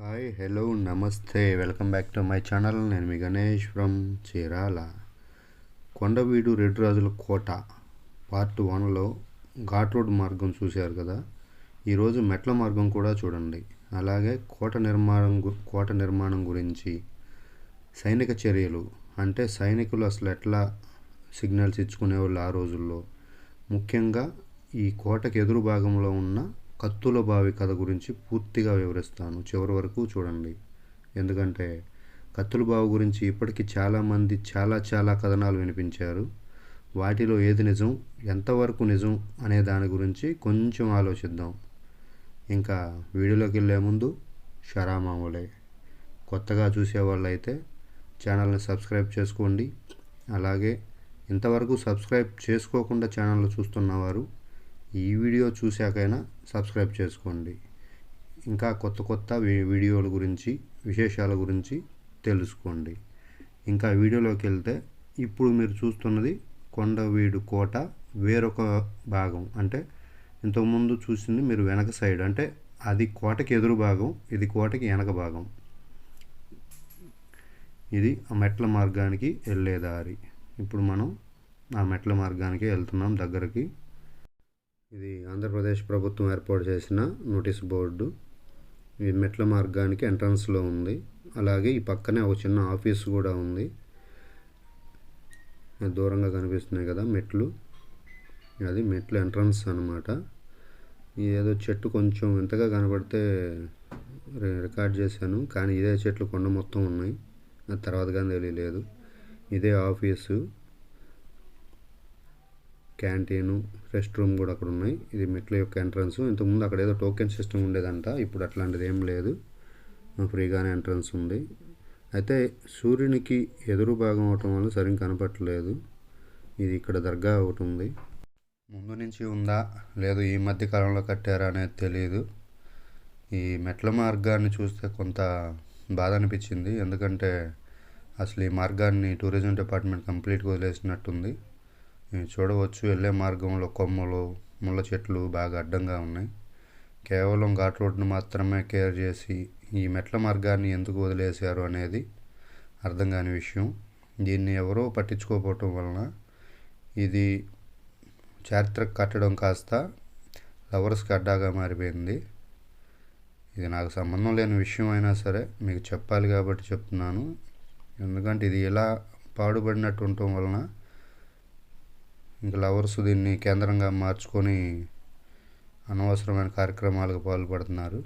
Hi hello నమస్తే. Welcome back to my channel నేను మీ గణేష్ ఫ్రమ్ చీరాల. కొండవీడు రెడ్డి రాజుల కోట పార్ట్ వన్లో ఘాట్ రోడ్ మార్గం చూశారు కదా? ఈరోజు మెట్ల మార్గం కూడా చూడండి. అలాగే కోట నిర్మాణం గు- కోట నిర్మాణం గురించి సైనిక చర్యలు అంటే సైనికులు అసలు ఎట్లా సిగ్నల్స్ ఇచ్చుకునేవాళ్ళు ఆ రోజుల్లో? ముఖ్యంగా ఈ కోటకు ఎదురు భాగంలో ఉన్న కత్తుల బావి కథ గురించి పూర్తిగా వివరిస్తాను. చివరి వరకు చూడండి. ఎందుకంటే కత్తుల బావి గురించి ఇప్పటికీ చాలామంది చాలా చాలా కథనాలు వినిపించారు. వాటిలో ఏది నిజం ఎంతవరకు నిజం అనే దాని గురించి కొంచెం ఆలోచిద్దాం. ఇంకా వీడియోలోకి వెళ్ళే ముందు షరామాములే. కొత్తగా చూసేవాళ్ళు అయితే ఛానల్ని సబ్స్క్రైబ్ చేసుకోండి. అలాగే ఇంతవరకు సబ్స్క్రైబ్ చేసుకోకుండా ఛానల్ చూస్తున్నవారు ఈ వీడియో చూశాకైనా సబ్స్క్రైబ్ చేసుకోండి. ఇంకా కొత్త కొత్త వీడియోల గురించి విశేషాల గురించి తెలుసుకోండి. ఇంకా వీడియోలోకి వెళ్తే ఇప్పుడు మీరు చూస్తున్నది కొండవీడు కోట వేరొక భాగం. అంటే ఇంతకుముందు చూసింది మీరు వెనక సైడ్. అంటే అది కోటకి ఎదురు భాగం ఇది కోటకి వెనక భాగం. ఇది ఆ మెట్ల మార్గానికి వెళ్ళే దారి. ఇప్పుడు మనం ఆ మెట్ల మార్గానికి వెళ్తున్నాం దగ్గరికి. ఇది ఆంధ్రప్రదేశ్ ప్రభుత్వం ఏర్పాటు చేసిన నోటీస్ బోర్డు. ఈ మెట్ల మార్గానికి ఎంట్రన్స్లో ఉంది. అలాగే ఈ పక్కనే ఒక చిన్న ఆఫీస్ కూడా ఉంది. అది దూరంగా కనిపిస్తున్నాయి కదా మెట్లు. అది మెట్లు ఎంట్రన్స్ అనమాట ఏదో చెట్టు కొంచెం వింతగా కనబడితే రికార్డ్ చేశాను. కానీ ఇదే చెట్లు కొండ మొత్తం ఉన్నాయి. ఆ తర్వాత కానీ తెలియలేదు. ఇదే ఆఫీసు. క్యాంటీను రెస్ట్ రూమ్ కూడా అక్కడ ఉన్నాయి ఇది మెట్ల యొక్క ఎంట్రన్స్. ఇంతకుముందు అక్కడ ఏదో టోకెన్ సిస్టమ్ ఉండేదంట. ఇప్పుడు అట్లాంటిది ఏం లేదు. ఫ్రీగానే ఎంట్రన్స్ ఉంది. అయితే సూర్యునికి ఎదురు భాగం అవటం వల్ల సరిగ్గా కనపట్టలేదు ఇది ఇక్కడ దర్గా ఒకటి ఉంది ముందు నుంచి ఉందా? లేదు ఈ మధ్య కాలంలో కట్టారా అనేది తెలియదు ఈ మెట్ల మార్గాన్ని చూస్తే కొంత బాధ అనిపించింది. ఎందుకంటే అసలు ఈ మార్గాన్ని టూరిజం డిపార్ట్మెంట్ కంప్లీట్గా వదిలేసినట్టుంది. చూడవచ్చు వెళ్ళే మార్గంలో కొమ్మలు ముళ్ళ చెట్లు బాగా అడ్డంగా ఉన్నాయి. కేవలం ఘాట్ రోడ్ను మాత్రమే కేర్ చేసి ఈ మెట్ల మార్గాన్ని ఎందుకు వదిలేశారు అనేది అర్థం కాని విషయం. దీన్ని ఎవరో పట్టించుకోకపోవటం వలన ఇది చారిత్రక కట్టడం కాస్త లవర్స్కి అడ్డాగా మారిపోయింది. ఇది నాకు సంబంధం లేని విషయం అయినా సరే మీకు చెప్పాలి కాబట్టి చెప్తున్నాను. ఎందుకంటే ఇది ఇలా పాడుబడినట్టు ఉండటం వలన ఇంకా లవర్స్ దీన్ని కేంద్రంగా మార్చుకొని అనవసరమైన కార్యక్రమాలకు పాల్పడుతున్నారు.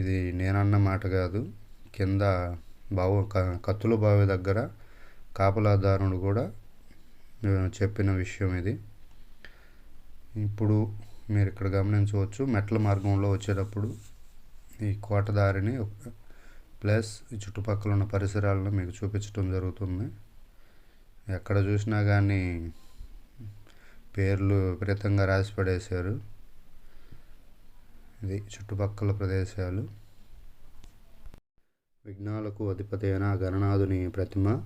ఇది నేనన్న మాట కాదు. కింద బావు కత్తుల బావి దగ్గర కాపలాదారుడు కూడా చెప్పిన విషయం ఇది. ఇప్పుడు మీరు ఇక్కడ గమనించవచ్చు మెట్ల మార్గంలో వచ్చేటప్పుడు ఈ కోటదారిని ప్లస్ ఈ చుట్టుపక్కల ఉన్న పరిసరాలను మీకు చూపించడం జరుగుతుంది. ఎక్కడ చూసినా కానీ పేర్లు విపరీతంగా రాసి పడేశారు ఇది చుట్టుపక్కల ప్రదేశాలు. విఘ్నాలకు అధిపతి అయిన గణనాథుని ప్రతిమ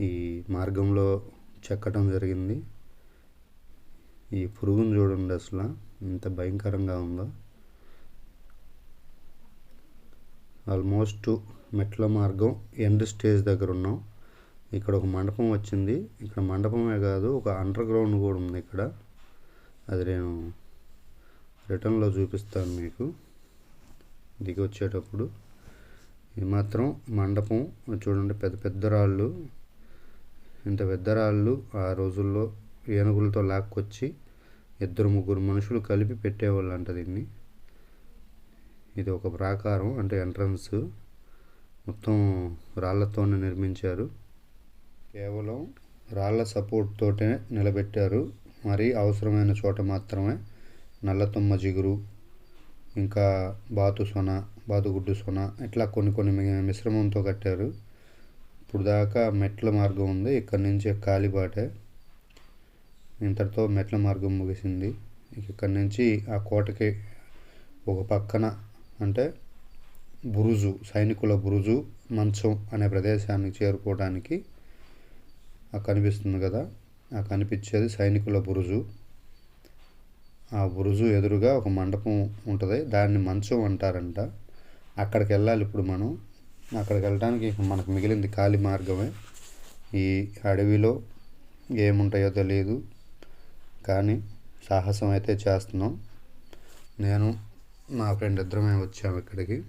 ఈ మార్గంలో చెక్కటం జరిగింది. ఈ పురుగును చూడండి అసలు. ఎంత భయంకరంగా ఉందో? ఆల్మోస్ట్ మెట్ల మార్గం ఎండ్ స్టేజ్ దగ్గర ఉన్నాం. ఇక్కడ ఒక మండపం వచ్చింది. ఇక్కడ మండపమే కాదు ఒక అండర్ గ్రౌండ్ కూడా ఉంది ఇక్కడ. అది నేను రిటర్న్లో చూపిస్తాను మీకు. దిగి వచ్చేటప్పుడు. ఇది మాత్రం మండపం. చూడండి పెద్ద పెద్ద రాళ్ళు. ఇంత పెద్ద రాళ్ళు ఆ రోజుల్లో ఏనుగులతో లాక్కొచ్చి ఇద్దరు ముగ్గురు మనుషులు కలిపి పెట్టేవాళ్ళు అంట దీన్ని. ఇది ఒక ప్రాకారం అంటే ఎంట్రన్స్ మొత్తం రాళ్ళతోనే నిర్మించారు. కేవలం రాళ్ళ సపోర్ట్ తోటే నిలబెట్టారు. మరి అవసరమైన చోట మాత్రమే నల్లతుమ్మ జిగురు ఇంకా బాతు సొన బాతుగుడ్డు సొన ఇట్లా కొన్ని కొన్ని మిశ్రమంతో కట్టారు. ఇప్పుడు దాకా మెట్ల మార్గం ఉంది. ఇక్కడి నుంచి కాలిబాటే. ఇంతటితో మెట్ల మార్గం ముగిసింది. ఇక్కడి నుంచి ఆ కోటకి ఒక పక్కన అంటే బురుజు సైనికుల బురుజు మంచం అనే ప్రదేశానికి చేరుకోవడానికి ఆ కనిపిస్తుంది కదా? ఆ కనిపించేది సైనికుల బురుజు. ఆ బురుజు ఎదురుగా ఒక మండపం ఉంటుంది. దాన్ని మంచం అంటారంట. అక్కడికి వెళ్ళాలి ఇప్పుడు మనం. అక్కడికి వెళ్ళడానికి మనకు మిగిలింది ఖాళీ మార్గమే. ఈ అడవిలో ఏముంటాయో తెలియదు కానీ సాహసం అయితే చేస్తున్నాం. నేను నా ఫ్రెండ్ ఇద్దరమే వచ్చాము ఇక్కడికి.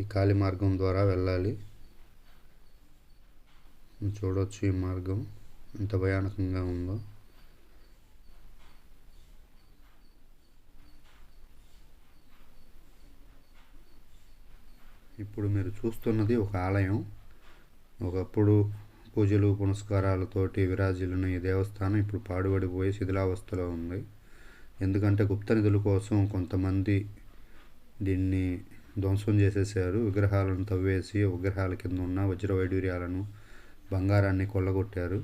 ఈ ఖాళీ మార్గం ద్వారా వెళ్ళాలి. చూడవచ్చు ఈ మార్గం. ఎంత భయానకంగా ఉందో. ఇప్పుడు మీరు చూస్తున్నది ఒక ఆలయం. ఒకప్పుడు పూజలు పునస్కారాలతోటి విరాజిల్లిన ఈ దేవస్థానం ఇప్పుడు పాడుబడిపోయి శిథిలావస్థలో ఉంది. ఎందుకంటే గుప్త నిధుల కోసం కొంతమంది దీన్ని ధ్వంసం చేసేసారు విగ్రహాలను తవ్వేసి విగ్రహాల కింద ఉన్న వజ్ర వైడూర్యాలను బంగారాన్ని కొల్లగొట్టారు.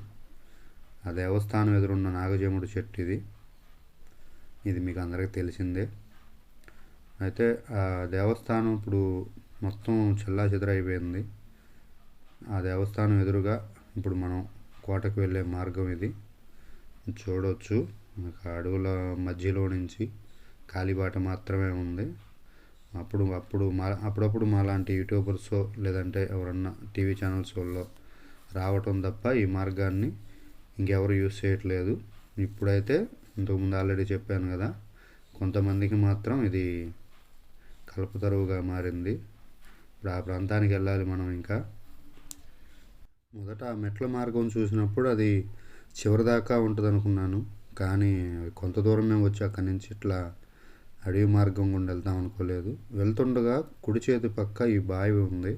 ఆ దేవస్థానం ఎదురున్న నాగజముడు చెట్టు ఇది. ఇది మీకు అందరికీ తెలిసిందే. అయితే ఆ దేవస్థానం ఇప్పుడు మొత్తం చెల్లా చెదరైపోయింది ఆ దేవస్థానం ఎదురుగా ఇప్పుడు మనం కోటకు వెళ్ళే మార్గం ఇది. చూడవచ్చు అడవుల మధ్యలో నుంచి కాలిబాట మాత్రమే ఉంది. అప్పుడు అప్పుడు మా అప్పుడప్పుడు మా లాంటి యూట్యూబర్స్ లేదంటే ఎవరన్నా టీవీ ఛానల్స్ వాళ్ళు రావటం తప్ప ఈ మార్గాన్ని ఇంకెవరు యూస్ చేయట్లేదు. ఇప్పుడైతే ఇంతకుముందు ఆల్రెడీ చెప్పాను కదా కొంతమందికి మాత్రం ఇది కల్పతరువుగా మారింది. ఇప్పుడు ఆ ప్రాంతానికి వెళ్ళాలి మనం ఇంకా. మొదట ఆ మెట్ల మార్గం చూసినప్పుడు అది చివరిదాకా ఉంటుంది అనుకున్నాను కానీ కొంత దూరం మేము వచ్చి అక్కడి నుంచి ఇట్లా అడవి మార్గం గుండా వెళ్తాం అనుకోలేదు. వెళ్తుండగా కుడి చేతి పక్క ఈ బావి ఉంది.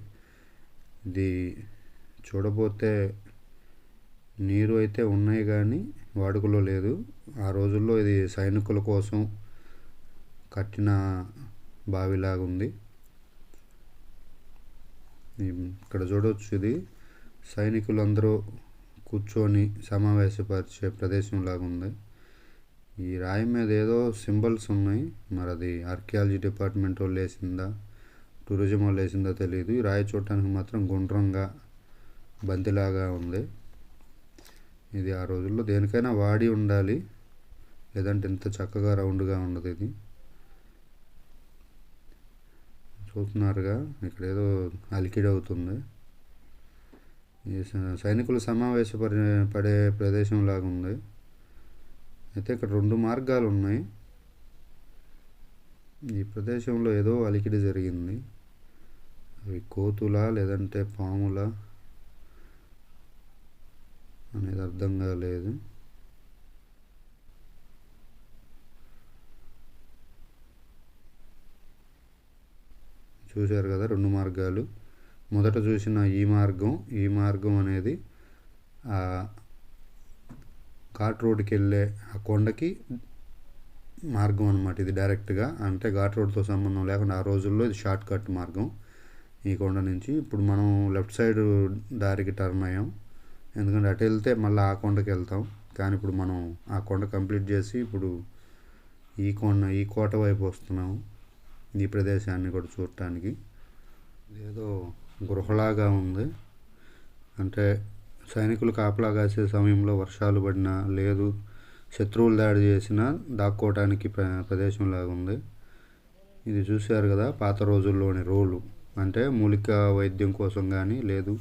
ఇది చూడబోతే నీరు అయితే ఉన్నాయి కానీ వాడుకలో లేదు. ఆ రోజుల్లో ఇది సైనికుల కోసం కట్టిన బావిలాగా ఉంది ఇక్కడ చూడవచ్చు ఇది. సైనికులందరూ కూర్చొని సమావేశపరిచే ప్రదేశం లాగా ఉంది ఈ రాయి మీద ఏదో సింబల్స్ ఉన్నాయి. మరి అది ఆర్కియాలజీ డిపార్ట్మెంట్ వాళ్ళు వేసిందా టూరిజం వాళ్ళు వేసిందో తెలియదు ఈ రాయి చూడటానికి మాత్రం గుండ్రంగా బంతిలాగా ఉంది. ఇది ఆ రోజుల్లో దేనికైనా వాడి ఉండాలి. లేదంటే ఇంత చక్కగా రౌండ్గా ఉండదు ఇది. చూస్తున్నారుగా ఇక్కడ ఏదో అలికిడి అవుతుంది ఈ సైనికులు సమావేశపడి పడే ప్రదేశం లాగా ఉంది. అయితే ఇక్కడ రెండు మార్గాలు ఉన్నాయి ఈ ప్రదేశంలో ఏదో అలికిడి జరిగింది. అవి కోతులా లేదంటే పాములా? అనేది అర్థం కాలేదు. చూశారు కదా రెండు మార్గాలు. మొదట చూసిన ఈ మార్గం ఈ మార్గం అనేది ఘాట్ రోడ్కి వెళ్ళే ఆ కొండకి మార్గం అనమాట ఇది డైరెక్ట్గా అంటే ఘాట్ రోడ్తో సంబంధం లేకుండా ఆ రోజుల్లో ఇది షార్ట్ కట్ మార్గం. ఈ కొండ నుంచి ఇప్పుడు మనం లెఫ్ట్ సైడ్ దారికి టర్న్ అయ్యాం. ఎందుకంటే అటు వెళ్తే మళ్ళీ ఆ కొండకి వెళ్తాం. కానీ ఇప్పుడు మనం ఆ కొండ కంప్లీట్ చేసి ఇప్పుడు ఈ కొండ ఈ కోట వైపు వస్తున్నాము. ఈ ప్రదేశాన్ని కూడా చూడటానికి. ఏదో గృహలాగా ఉంది. అంటే సైనికులు కాపలా కాసే సమయంలో వర్షాలు పడినా లేదు శత్రువులు దాడి చేసినా దాక్కోవటానికి ప్ర ప్రదేశంలాగా ఉంది. ఇది చూశారు కదా పాత రోజుల్లోని రోలు. అంటే మూలిక వైద్యం కోసం కానీ లేదు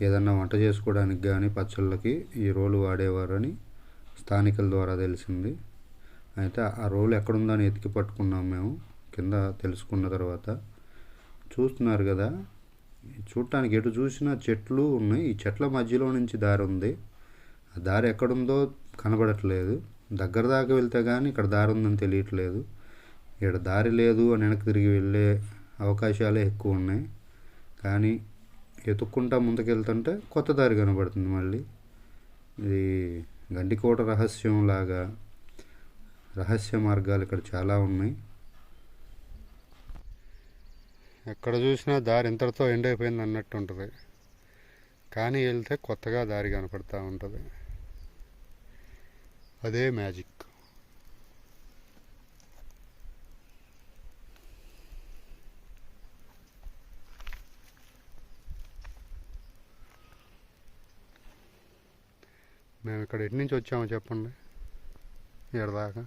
ఏదన్నా వంట చేసుకోవడానికి కానీ పచ్చళ్ళకి ఈ రోలు వాడేవారని స్థానికుల ద్వారా తెలిసింది. అయితే ఆ రోలు ఎక్కడుందని ఎతికి పట్టుకున్నాం మేము కింద తెలుసుకున్న తర్వాత. చూస్తున్నారు కదా చూడటానికి ఎటు చూసినా చెట్లు ఉన్నాయి. ఈ చెట్ల మధ్యలో నుంచి దారి ఉంది. ఆ దారి ఎక్కడుందో కనబడట్లేదు. దగ్గర దాకా వెళ్తే కానీ ఇక్కడ దారి ఉందని తెలియట్లేదు. ఇక్కడ దారి లేదు అని వెనక్కి తిరిగి వెళ్ళే అవకాశాలే ఎక్కువ ఉన్నాయి. కానీ ఎతుక్కుంటా ముందుకెళ్తుంటే కొత్త దారి కనబడుతుంది మళ్ళీ. ఇది గండికోట రహస్యం లాగా రహస్య మార్గాలు ఇక్కడ చాలా ఉన్నాయి. ఎక్కడ చూసినా దారి ఇంతటితో ఎండ్ అయిపోయింది అన్నట్టు ఉంటుంది. కానీ వెళ్తే కొత్తగా దారి కనపడతా ఉంటుంది. అదే మ్యాజిక్. మేము ఇక్కడ ఎటు నుంచి వచ్చామో చెప్పండి. దాకా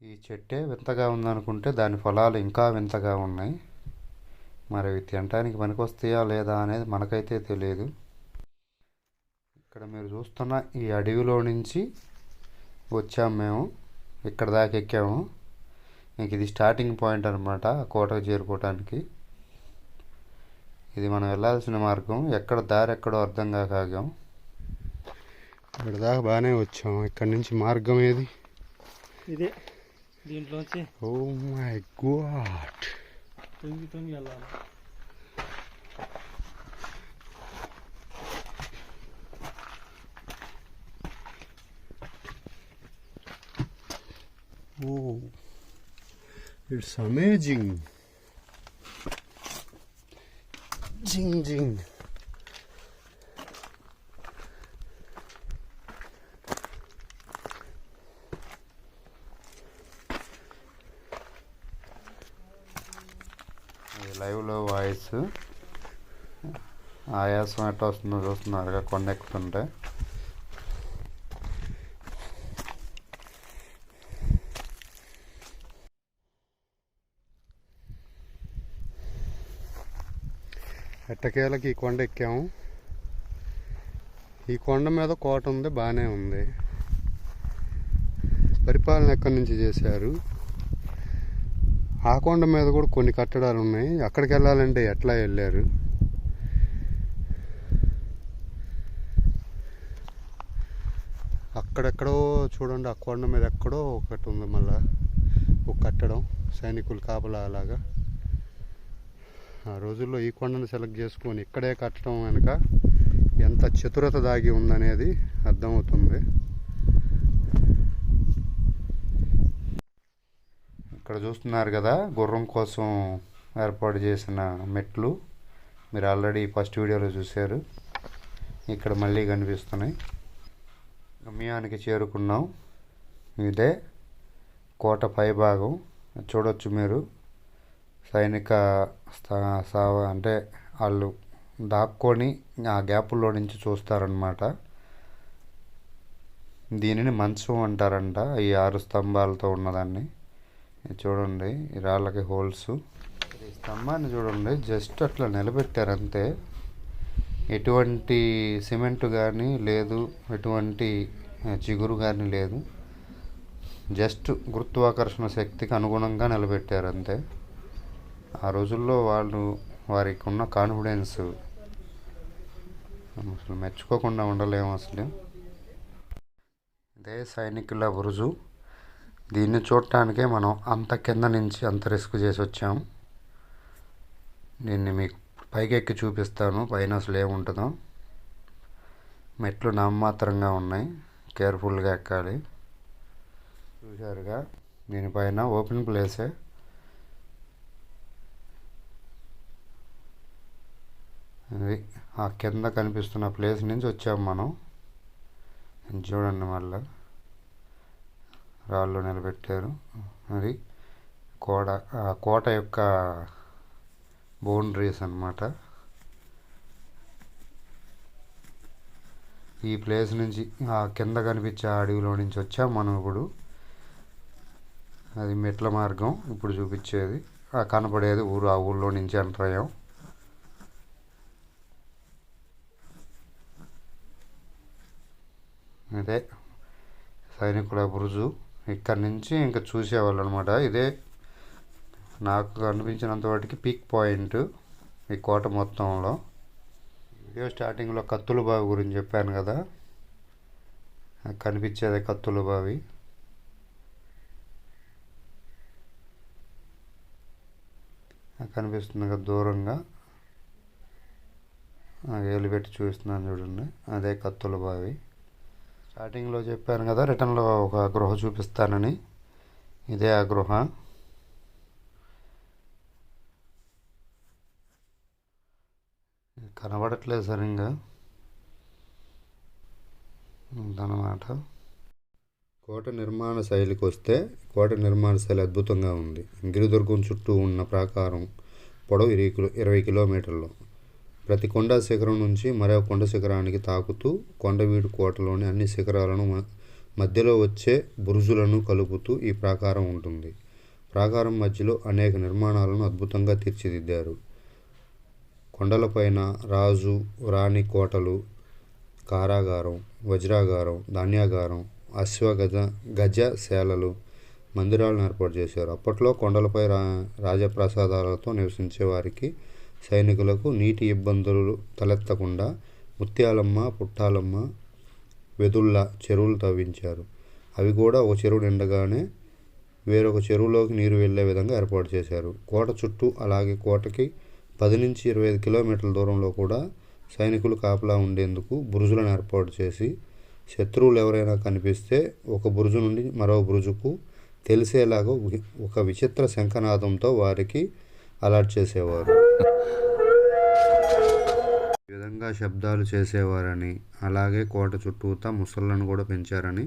ఈ చెట్టే వింతగా ఉందనుకుంటే దాని ఫలాలు ఇంకా వింతగా ఉన్నాయి. మరి తినటానికి పనికొస్తాయా లేదా అనేది మనకైతే తెలియదు. ఇక్కడ మీరు చూస్తున్న ఈ అడవిలో నుంచి వచ్చాము మేము. ఇక్కడ దాకా ఎక్కాము. ఇంక ఇది స్టార్టింగ్ పాయింట్ అనమాట కోటకు చేరుకోవటానికి. ఇది మనం వెళ్ళాల్సిన మార్గం. ఎక్కడ దారి ఎక్కడో అర్థం కాక ఆగాం. ఇక్కడ దాకా బాగానే వచ్చాం. ఇక్కడ నుంచి మార్గం ఏది? ఇదే. దీంట్లోంచి ఓ మై గాడ్ తొంగి తొంగి వెళ్ళాలి. Oh it's amazing Jing jing. లైవ్లో వాయిస్. ఆయాసం ఎట్లా వస్తుందో చూస్తున్నారుగా కొండ ఎక్కుతుంటే. ఎట్టకేలకి ఈ కొండ ఎక్కాము. ఈ కొండ మీద కోట ఉంది బాగానే ఉంది. పరిపాలన ఎక్కడి నుంచి చేశారు? ఆ కొండ మీద కూడా కొన్ని కట్టడాలు ఉన్నాయి. అక్కడికి వెళ్ళాలంటే ఎట్లా వెళ్ళారు? అక్కడెక్కడో చూడండి ఆ కొండ మీద ఎక్కడో ఒకటి ఉంది మళ్ళా. ఒక కట్టడం సైనికులు కాపలా అలాగా. ఆ రోజుల్లో ఈ కొండను సెలెక్ట్ చేసుకొని ఇక్కడే కట్టడం వెనుక ఎంత చతురత దాగి ఉందనేది అర్థమవుతుంది. ఇక్కడ చూస్తున్నారు కదా గుర్రం కోసం ఏర్పాటు చేసిన మెట్లు. మీరు ఆల్రెడీ ఫస్ట్ వీడియోలో చూశారు. ఇక్కడ మళ్ళీ కనిపిస్తున్నాయి. గమ్యానికి చేరుకున్నాం. ఇదే కోట పైభాగం. చూడొచ్చు మీరు. సైనిక స్థా- సావ అంటే వాళ్ళు దాక్కొని ఆ గ్యాపుల్లో నుంచి చూస్తారనమాట దీనిని మంచం అంటారంట ఈ ఆరు స్తంభాలతో ఉన్నదాన్ని. చూడండి ఈ రాళ్ళకి హోల్స్. ఈ స్తంభాన్ని చూడండి జస్ట్ అట్లా నిలబెట్టారు అంతే ఎటువంటి సిమెంట్ కానీ లేదు ఎటువంటి చిగురు కానీ లేదు. జస్ట్ గురుత్వాకర్షణ శక్తికి అనుగుణంగా నిలబెట్టారు అంతే ఆ రోజుల్లో వాళ్ళు వారికి ఉన్న కాన్ఫిడెన్స్ అసలు మెచ్చుకోకుండా ఉండలేము అసలు. ఇదే సైనికుల బురుజు. దీన్ని చూడటానికే మనం అంత కింద నుంచి అంత రిస్క్ చేసి వచ్చాం. దీన్ని మీకు పైకి ఎక్కి చూపిస్తాను. పైన అసలు ఏముంటుందో. మెట్లు నామమాత్రంగా ఉన్నాయి. కేర్ఫుల్గా ఎక్కాలి. చూశారుగా? దీనిపైన ఓపెన్ ప్లేసే అది ఆ కింద కనిపిస్తున్న ప్లేస్ నుంచి వచ్చాము మనం. చూడండి మళ్ళా. రాళ్ళు నిలబెట్టారు. అది కోట ఆ కోట యొక్క బౌండరీస్ అన్నమాట. ఈ ప్లేస్ నుంచి ఆ కింద కనిపించే ఆ అడవిలో నుంచి వచ్చాం మనం ఇప్పుడు. అది మెట్ల మార్గం ఇప్పుడు చూపించేది. ఆ కనపడేది ఊరు ఆ ఊళ్ళో నుంచి ఎంటర్ అయ్యాం. ఇదే సైనికుల బురుజు ఇక్కడ నుంచి ఇంకా చూసేవాళ్ళు అనమాట ఇదే నాకు అనిపించినంత వాటికి పీక్ పాయింట్ ఈ కోట మొత్తంలో. వీడియో స్టార్టింగ్లో కత్తుల బావి గురించి చెప్పాను కదా. కనిపించేదే కత్తుల బావి కనిపిస్తుంది కదా దూరంగా. ఆ పెట్టి చూస్తున్నాను చూడండి. అదే కత్తుల బావి స్టార్టింగ్లో చెప్పాను కదా రిటర్న్లో ఒక గృహ చూపిస్తానని. ఇదే ఆ గృహ. కనబడట్లేదు సరిగ్గా. అదనమాట కోట నిర్మాణ శైలికి వస్తే కోట నిర్మాణ శైలి అద్భుతంగా ఉంది. గిరిదుర్గం చుట్టూ ఉన్న ప్రాకారం పొడవు ఇరవై కిలో ఇరవై కిలోమీటర్లు. ప్రతి కొండ శిఖరం నుంచి మరో కొండ శిఖరానికి తాకుతూ కొండవీడు కోటలోని అన్ని శిఖరాలను మ- మధ్యలో వచ్చే బురుజులను కలుపుతూ ఈ ప్రాకారం ఉంటుంది. ప్రాకారం మధ్యలో అనేక నిర్మాణాలను అద్భుతంగా తీర్చిదిద్దారు. కొండలపైన రాజు రాణి కోటలు కారాగారం వజ్రాగారం ధాన్యాగారం అశ్వగజ గజశాలలు మందిరాలను ఏర్పాటు చేశారు. అప్పట్లో కొండలపై రా రాజప్రసాదాలతో నివసించే వారికి సైనికులకు నీటి ఇబ్బందులు తలెత్తకుండా ముత్యాలమ్మ పుట్టాలమ్మ వెదుళ్ళ చెరువులు తవ్వించారు. అవి కూడా ఒక చెరువు నిండగానే వేరొక చెరువులోకి నీరు వెళ్ళే విధంగా ఏర్పాటు చేశారు. కోట చుట్టూ అలాగే కోటకి పది నుంచి ఇరవై ఐదు కిలోమీటర్ల దూరంలో కూడా సైనికులు కాపలా ఉండేందుకు బురుజులను ఏర్పాటు చేసి శత్రువులు ఎవరైనా కనిపిస్తే ఒక బురుజు నుండి మరో బురుజుకు తెలిసేలాగా ఒక విచిత్ర శంఖనాదంతో వారికి అలర్ట్ చేసేవారు. విధంగా శబ్దాలు చేసేవారని అలాగే కోట చుట్టూతా ముసళ్ళను కూడా పెంచారని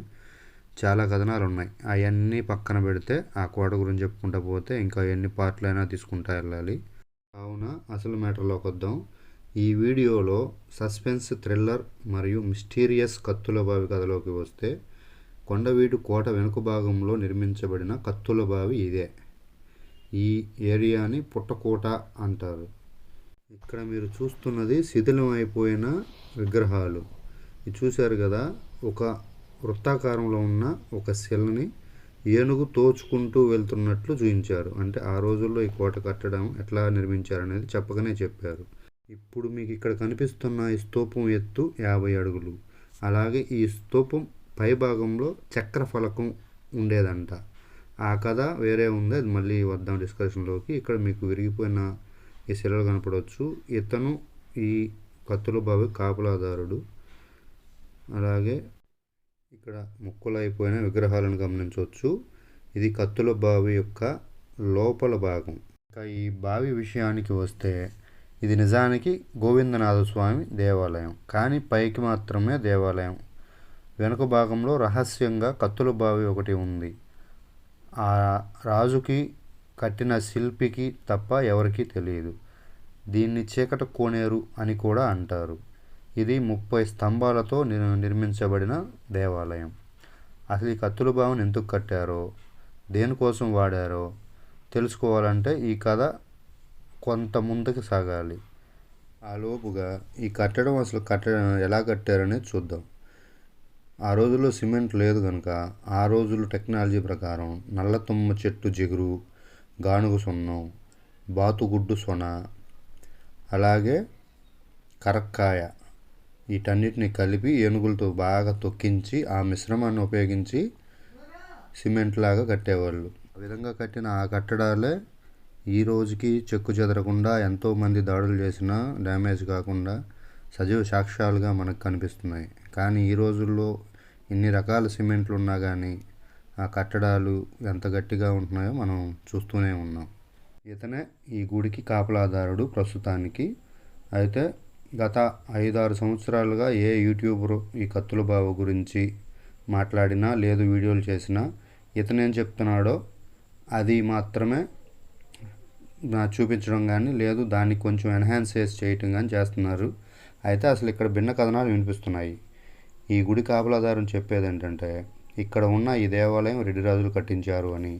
చాలా కథనాలు ఉన్నాయి అవన్నీ పక్కన పెడితే ఆ కోట గురించి చెప్పుకుంటా పోతే ఇంకా ఎన్ని పార్ట్లైనా తీసుకుంటా వెళ్ళాలి కావున అసలు మ్యాటర్లోకి వద్దాం. ఈ వీడియోలో సస్పెన్స్ థ్రిల్లర్ మరియు మిస్టీరియస్ కత్తుల బావి కథలోకి వస్తే కొండవీడు కోట వెనుక భాగంలో నిర్మించబడిన కత్తుల బావి ఇదే. ఈ ఏరియాని పుట్టకోట అంటారు. ఇక్కడ మీరు చూస్తున్నది శిథిలం అయిపోయిన విగ్రహాలు. ఇది చూశారు కదా ఒక వృత్తాకారంలో ఉన్న ఒక శిలని ఏనుగు తోచుకుంటూ వెళ్తున్నట్లు చూపించారు. అంటే ఆ రోజుల్లో ఈ కోట కట్టడం ఎట్లా నిర్మించారనేది చెప్పగానే చెప్పారు. ఇప్పుడు మీకు ఇక్కడ కనిపిస్తున్న ఈ స్తూపం ఎత్తు యాభై అడుగులు. అలాగే ఈ స్తూపం పై భాగంలో చక్ర ఫలకం ఉండేదంట. ఆ కథ వేరే ఉంది అది మళ్ళీ వద్దాం డిస్కషన్లోకి. ఇక్కడ మీకు విరిగిపోయిన ఈ శిలలు కనపడవచ్చు. ఇతను ఈ కత్తుల బావి కాపలాదారుడు. అలాగే ఇక్కడ ముక్కలైపోయిన విగ్రహాలను గమనించవచ్చు. ఇది కత్తుల బావి యొక్క లోపల భాగం. ఇంకా ఈ బావి విషయానికి వస్తే ఇది నిజానికి గోవిందనాథ స్వామి దేవాలయం. కానీ పైకి మాత్రమే దేవాలయం. వెనుక భాగంలో రహస్యంగా కత్తుల బావి ఒకటి ఉంది. ఆ రాజుకి కట్టిన శిల్పికి తప్ప ఎవరికీ తెలియదు. దీన్ని చీకట కోనేరు అని కూడా అంటారు. ఇది ముప్పై స్తంభాలతో నిర్- నిర్మించబడిన దేవాలయం. అసలు ఈ కత్తుల భావన ఎందుకు కట్టారో దేనికోసం వాడారో తెలుసుకోవాలంటే ఈ కథ కొంత ముందుకు సాగాలి. ఆ లోపుగా ఈ కట్టడం అసలు కట్టడం ఎలా కట్టారనేది చూద్దాం. ఆ రోజుల్లో సిమెంట్ లేదు కనుక ఆ రోజుల టెక్నాలజీ ప్రకారం నల్ల తుమ్మ చెట్టు జిగురు గానుగ సున్నం బాతుగుడ్డు సొన అలాగే కరక్కాయ వీటన్నిటిని కలిపి ఏనుగులతో బాగా తొక్కించి ఆ మిశ్రమాన్ని ఉపయోగించి సిమెంట్ లాగా కట్టేవాళ్ళు. ఆ విధంగా కట్టిన ఆ కట్టడాలే ఈ రోజుకి చెక్కు చెదరకుండా ఎంతోమంది దాడులు చేసినా డ్యామేజ్ కాకుండా సజీవ సాక్ష్యాలుగా మనకు కనిపిస్తున్నాయి. కానీ ఈ రోజుల్లో ఇన్ని రకాల సిమెంట్లు ఉన్నా కానీ ఆ కట్టడాలు ఎంత గట్టిగా ఉంటున్నాయో మనం చూస్తూనే ఉన్నాం. ఇతనే ఈ గుడికి కాపలాదారుడు ప్రస్తుతానికి. అయితే గత ఐదారు సంవత్సరాలుగా ఏ యూట్యూబర్ ఈ కత్తుల బావ గురించి మాట్లాడినా లేదు వీడియోలు చేసినా ఇతనేం చెప్తున్నాడో అది మాత్రమే చూపించడం కానీ లేదు దాన్ని కొంచెం ఎన్హాన్స్ చేసి చేయటం కానీ చేస్తున్నారు. అయితే అసలు ఇక్కడ భిన్న కథనాలు వినిపిస్తున్నాయి. ఈ గుడి కాపలాదారుని చెప్పేది ఏంటంటే ఇక్కడ ఉన్న ఈ దేవాలయం రెడ్డిరాజులు కట్టించారు అని.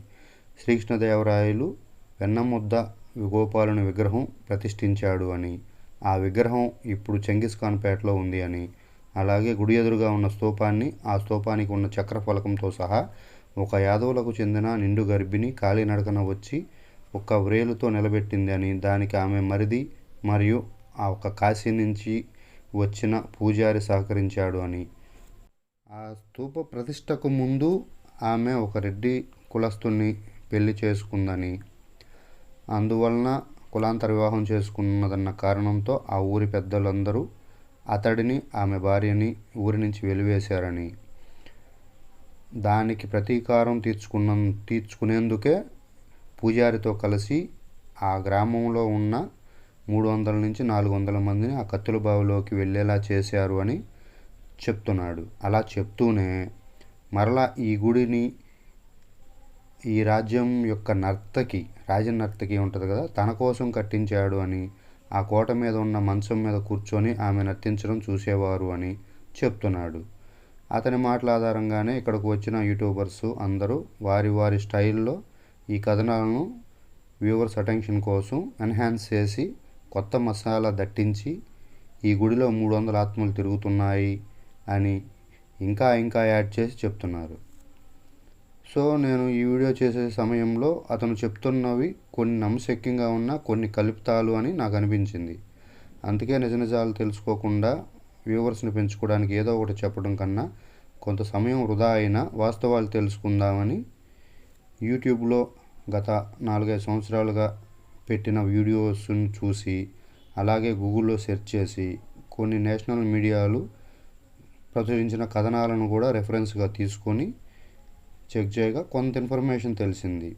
శ్రీకృష్ణదేవరాయలు వెన్నముద్ద గోపాలుని విగ్రహం ప్రతిష్ఠించాడు అని. ఆ విగ్రహం ఇప్పుడు చెంగిస్ ఖాన్ పేటలో ఉంది అని. అలాగే గుడి ఎదురుగా ఉన్న స్తూపాన్ని ఆ స్తూపానికి ఉన్న చక్ర ఫలకంతో సహా ఒక యాదవులకు చెందిన నిండు గర్భిణి కాలినడకన వచ్చి ఒక వ్రేలుతో నిలబెట్టింది అని. దానికి ఆమె మరిది మరియు ఆ ఒక కాశీ నుంచి వచ్చిన పూజారి సహకరించాడు అని. ఆ స్థూప ప్రతిష్టకు ముందు ఆమె ఒక రెడ్డి కులస్తుని పెళ్ళి చేసుకుందని అందువలన కులాంతర వివాహం చేసుకున్నదన్న కారణంతో ఆ ఊరి పెద్దలందరూ అతడిని ఆమె భార్యని ఊరి నుంచి వెలివేశారని దానికి ప్రతీకారం తీర్చుకున్న తీర్చుకునేందుకే పూజారితో కలిసి ఆ గ్రామంలో ఉన్న మూడు వందల నుంచి నాలుగు వందల మందిని ఆ కత్తుల బావిలోకి వెళ్ళేలా చేశారు అని చెప్తున్నాడు. అలా చెప్తూనే మరలా ఈ గుడిని ఈ రాజ్యం యొక్క నర్తకి రాజ నర్తకి ఉంటుంది కదా తన కోసం కట్టించాడు అని ఆ కోట మీద ఉన్న మంచం మీద కూర్చొని ఆమె నర్తించడం చూసేవారు అని చెప్తున్నాడు. అతని మాటల ఆధారంగానే ఇక్కడికి వచ్చిన యూట్యూబర్స్ అందరూ వారి వారి స్టైల్లో ఈ కథనాలను వ్యూవర్స్ అటెన్షన్ కోసం ఎన్హాన్స్ చేసి కొత్త మసాలా దట్టించి ఈ గుడిలో మూడు వందల ఆత్మలు తిరుగుతున్నాయి. అని ఇంకా ఇంకా యాడ్ చేసి చెప్తున్నారు. సో నేను ఈ వీడియో చేసే సమయంలో అతను చెప్తున్నవి కొన్ని నమ్మశక్యంగా ఉన్న కొన్ని కలుపుతాలు అని నాకు అనిపించింది. అందుకే నిజ నిజాలు తెలుసుకోకుండా వ్యూవర్స్ని పెంచుకోవడానికి ఏదో ఒకటి చెప్పడం కన్నా కొంత సమయం వృధా అయినా వాస్తవాలు తెలుసుకుందామని యూట్యూబ్లో గత నాలుగైదు సంవత్సరాలుగా పెట్టిన వీడియోస్ని చూసి అలాగే గూగుల్లో సెర్చ్ చేసి కొన్ని నేషనల్ మీడియాలు ప్రచురించిన కథనాలను కూడా రెఫరెన్స్గా తీసుకొని చెక్ చేయగా కొంత ఇన్ఫర్మేషన్ తెలిసింది.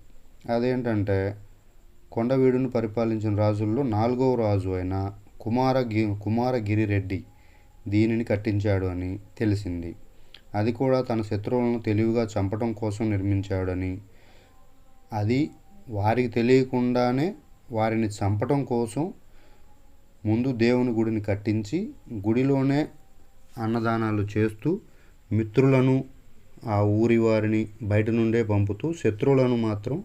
అదేంటంటే కొండవీడును పరిపాలించిన రాజుల్లో నాలుగవ రాజు అయిన కుమారగి రెడ్డి దీనిని కట్టించాడు అని తెలిసింది. అది కూడా తన శత్రువులను తెలివిగా చంపడం కోసం నిర్మించాడని అది వారికి తెలియకుండానే వారిని చంపటం కోసం ముందు దేవుని గుడిని కట్టించి గుడిలోనే అన్నదానాలు చేస్తూ మిత్రులను ఆ ఊరి వారిని బయట నుండే పంపుతూ శత్రువులను మాత్రం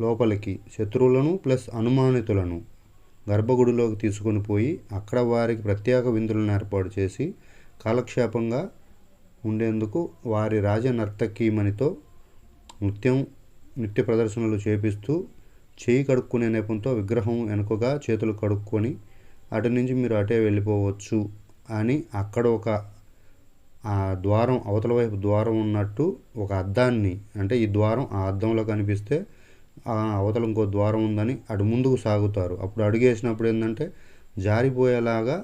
లోపలికి శత్రువులను ప్లస్ అనుమానితులను గర్భగుడిలోకి తీసుకొని పోయి అక్కడ వారికి ప్రత్యేక విందులను ఏర్పాటు చేసి కాలక్షేపంగా ఉండేందుకు వారి రాజ నర్తకీమణితో నృత్యం నృత్య ప్రదర్శనలు చేపిస్తూ చేయి కడుక్కునే నేపంతో విగ్రహం వెనుకగా చేతులు కడుక్కొని అటు నుంచి మీరు అటే వెళ్ళిపోవచ్చు. అని అక్కడ ఒక ఆ ద్వారం అవతల వైపు ద్వారం ఉన్నట్టు ఒక అద్దాన్ని అంటే ఈ ద్వారం ఆ అద్దంలో కనిపిస్తే ఆ అవతల ఇంకో ద్వారం ఉందని అటు ముందుకు సాగుతారు. అప్పుడు అడుగేసినప్పుడు ఏంటంటే జారిపోయేలాగా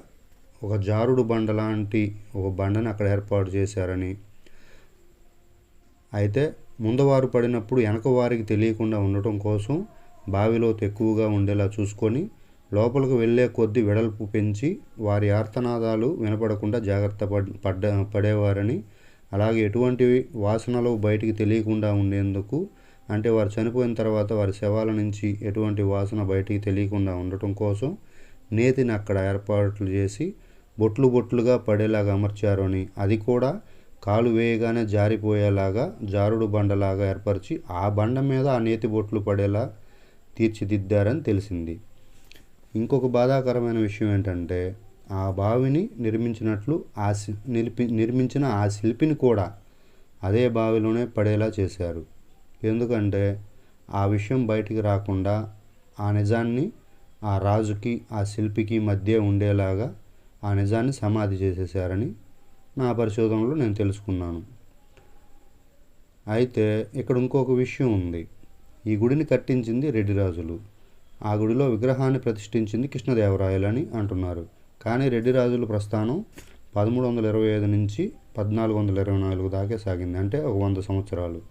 ఒక జారుడు బండ లాంటి ఒక బండని అక్కడ ఏర్పాటు చేశారని. అయితే ముందవారు పడినప్పుడు వెనక వారికి తెలియకుండా ఉండటం కోసం బావిలో ఎక్కువగా ఉండేలా చూసుకొని లోపలికి వెళ్ళే కొద్దీ వెడల్పు పెంచి వారి ఆర్తనాదాలు వినపడకుండా జాగ్రత్త పడ్ పడ్డ పడేవారని అలాగే ఎటువంటి వాసనలు బయటికి తెలియకుండా ఉండేందుకు అంటే వారు చనిపోయిన తర్వాత వారి శవాల నుంచి ఎటువంటి వాసన బయటికి తెలియకుండా ఉండటం కోసం నేతిని అక్కడ ఏర్పాట్లు చేసి బొట్లు బొట్లుగా పడేలాగా అమర్చారు అని అది కూడా కాలు వేయగానే జారిపోయేలాగా జారుడు బండలాగా ఏర్పరిచి ఆ బండ మీద ఆ నేతి బొట్లు పడేలా తీర్చిదిద్దారని తెలిసింది. ఇంకొక బాధాకరమైన విషయం ఏంటంటే ఆ బావిని నిర్మించినట్లు ఆ శి నిలిపి నిర్మించిన ఆ శిల్పిని కూడా అదే బావిలోనే పడేలా చేశారు. ఎందుకంటే ఆ విషయం బయటికి రాకుండా ఆ నిజాన్ని ఆ రాజుకి ఆ శిల్పికి మధ్య ఉండేలాగా ఆ నిజాన్ని సమాధి చేసేసారని నా పరిశోధనలో నేను తెలుసుకున్నాను. అయితే ఇక్కడ ఇంకొక విషయం ఉంది. ఈ గుడిని కట్టించింది రెడ్డి రాజులు. ఆ గుడిలో విగ్రహాన్ని ప్రతిష్ఠించింది కృష్ణదేవరాయలని అంటున్నారు. కానీ రెడ్డి రాజుల ప్రస్థానం పదమూడు వందల ఇరవై ఐదు నుంచి పద్నాలుగు వందల ఇరవై నాలుగు దాకే సాగింది. అంటే ఒక వంద సంవత్సరాలు.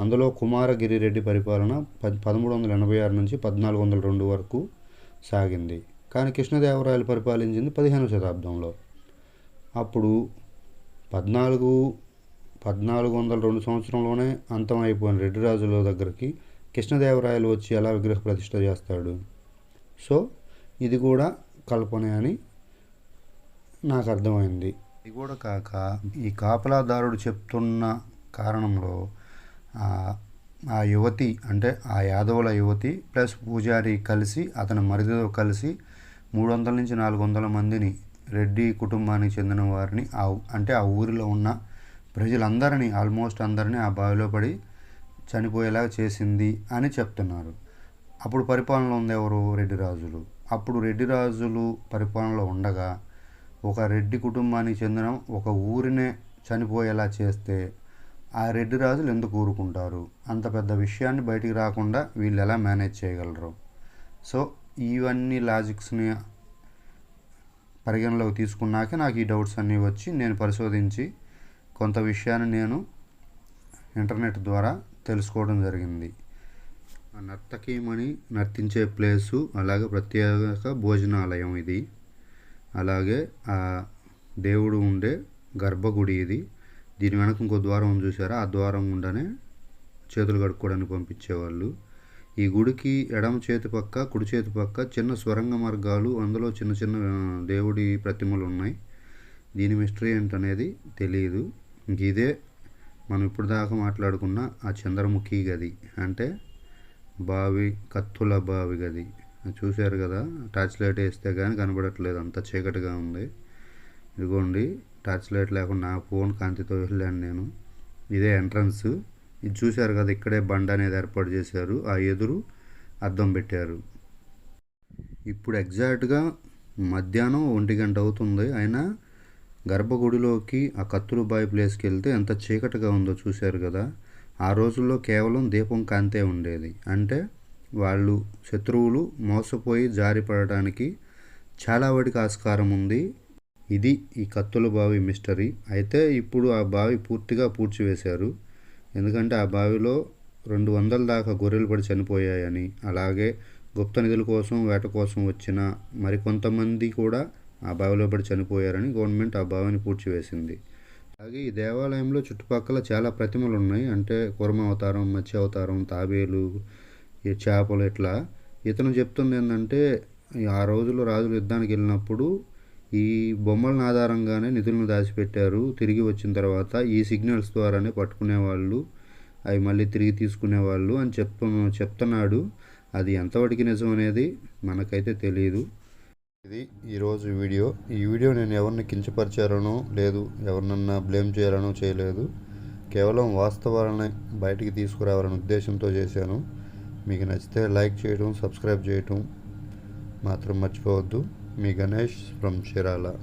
అందులో కుమారగిరి రెడ్డి పరిపాలన పదమూడు వందల ఎనభై ఆరు నుంచి పద్నాలుగు వందల రెండు వరకు సాగింది. కానీ కృష్ణదేవరాయలు పరిపాలించింది పదిహేను శతాబ్దంలో. అప్పుడు పద్నాలుగు పద్నాలుగు వందల రెండు సంవత్సరంలోనే అంతం అయిపోయిన రెడ్డి రాజుల దగ్గరికి కృష్ణదేవరాయలు వచ్చి ఎలా విగ్రహ ప్రతిష్ట చేస్తాడు? సో ఇది కూడా కల్పనే అని నాకు అర్థమైంది. ఇది కూడా కాక ఈ కాపలాదారుడు చెప్తున్న కారణంలో ఆ- యువతి అంటే ఆ యాదవుల యువతి ప్లస్ పూజారి కలిసి అతని మరిదితో కలిసి మూడు వందల నుంచి నాలుగు వందల మందిని రెడ్డి కుటుంబానికి చెందిన వారిని ఆ అంటే ఆ ఊరిలో ఉన్న ప్రజలందరినీ ఆల్మోస్ట్ అందరినీ ఆ బావిలో పడి చనిపోయేలాగా చేసింది అని చెప్తున్నారు. అప్పుడు పరిపాలనలో ఉంది ఎవరు? రెడ్డి రాజులు. అప్పుడు రెడ్డి రాజులు పరిపాలనలో ఉండగా ఒక రెడ్డి కుటుంబానికి చెందిన ఒక ఊరినే చనిపోయేలా చేస్తే ఆ రెడ్డి రాజులు ఎందుకు ఊరుకుంటారు? అంత పెద్ద విషయాన్ని బయటికి రాకుండా వీళ్ళు ఎలా మేనేజ్ చేయగలరు? సో ఇవన్నీ లాజిక్స్ని పరిగణలోకి తీసుకున్నాక నాకు ఈ డౌట్స్ అన్నీ వచ్చి నేను పరిశోధించి కొంత విషయాన్ని నేను ఇంటర్నెట్ ద్వారా తెలుసుకోవడం జరిగింది. నర్తకీమణి నర్తించే ప్లేసు అలాగే ప్రత్యేక భోజనాలయం ఇది. అలాగే ఆ దేవుడు ఉండే గర్భగుడి ఇది. దీని వెనక ఇంకో ద్వారం చూసారా ఆ ద్వారం గుండానే చేతులు కడుక్కోవడానికి పంపించేవాళ్ళు. ఈ గుడికి ఎడమ చేతి పక్క కుడి చేతి పక్క చిన్న స్వరంగ మార్గాలు అందులో చిన్న చిన్న దేవుడి ప్రతిమలు ఉన్నాయి. దీని మిస్టరీ ఏంటనేది తెలియదు ఇంక ఇదే మనం ఇప్పుడు దాకా మాట్లాడుకున్న ఆ చంద్రముఖి గది అంటే బావి కత్తుల బావి గది. చూశారు కదా? టార్చ్ లైట్ వేస్తే కానీ కనబడట్లేదు. అంత చీకటిగా ఉంది. ఇదిగోండి టార్చ్ లైట్ లేకుండా నా ఫోన్ కాంతితో వెళ్ళాను నేను. ఇదే ఎంట్రన్స్ ఇది చూశారు కదా? ఇక్కడే బండ అనేది ఏర్పాటు చేశారు. ఆ ఎదురు అద్దం పెట్టారు. ఇప్పుడు ఎగ్జాక్ట్గా మధ్యాహ్నం ఒంటి గంట అవుతుంది. అయినా గర్భగుడిలోకి ఆ కత్తులు బావి ప్లేస్కి వెళ్తే ఎంత చీకటిగా ఉందో చూశారు కదా. ఆ రోజుల్లో కేవలం దీపం కాంతే ఉండేది. అంటే వాళ్ళు శత్రువులు మోసపోయి జారిపడటానికి చాలా వాటికి ఆస్కారం ఉంది. ఇది ఈ కత్తుల బావి మిస్టరీ. అయితే ఇప్పుడు ఆ బావి పూర్తిగా పూడ్చివేశారు. ఎందుకంటే ఆ బావిలో రెండు వందల దాకా గొర్రెలు పడి చనిపోయాయని అలాగే గుప్త నిధుల కోసం వేట కోసం వచ్చిన మరికొంతమంది కూడా ఆ బావిలో పడి చనిపోయారని గవర్నమెంట్ ఆ బావిని పూడ్చివేసింది. అలాగే ఈ దేవాలయంలో చుట్టుపక్కల చాలా ప్రతిమలు ఉన్నాయి అంటే కుర్మ అవతారం మత్స్య అవతారం తాబేలు ఈ చేపలు ఇట్లా. ఇతను చెప్తుంది ఏంటంటే ఆ రోజుల్లో రాజులు యుద్ధానికి వెళ్ళినప్పుడు ఈ బొమ్మలను ఆధారంగానే నిధులను దాచిపెట్టారు. తిరిగి వచ్చిన తర్వాత ఈ సిగ్నల్స్ ద్వారానే పట్టుకునేవాళ్ళు. అవి మళ్ళీ తిరిగి తీసుకునేవాళ్ళు అని చెప్తు చెప్తున్నాడు. అది ఎంతవరకు నిజం అనేది మనకైతే తెలియదు ఇది ఈరోజు వీడియో. ఈ వీడియో నేను ఎవరిని కించపరిచారనో లేదు ఎవరినన్నా బ్లేమ్ చేయాలనో చేయలేదు. కేవలం వాస్తవాలని బయటికి తీసుకురావాలనే ఉద్దేశంతో చేశాను. మీకు నచ్చితే లైక్ చేయడం సబ్స్క్రైబ్ చేయటం మాత్రం మర్చిపోవద్దు. మీ గణేష్ ఫ్రమ్ చీరాల.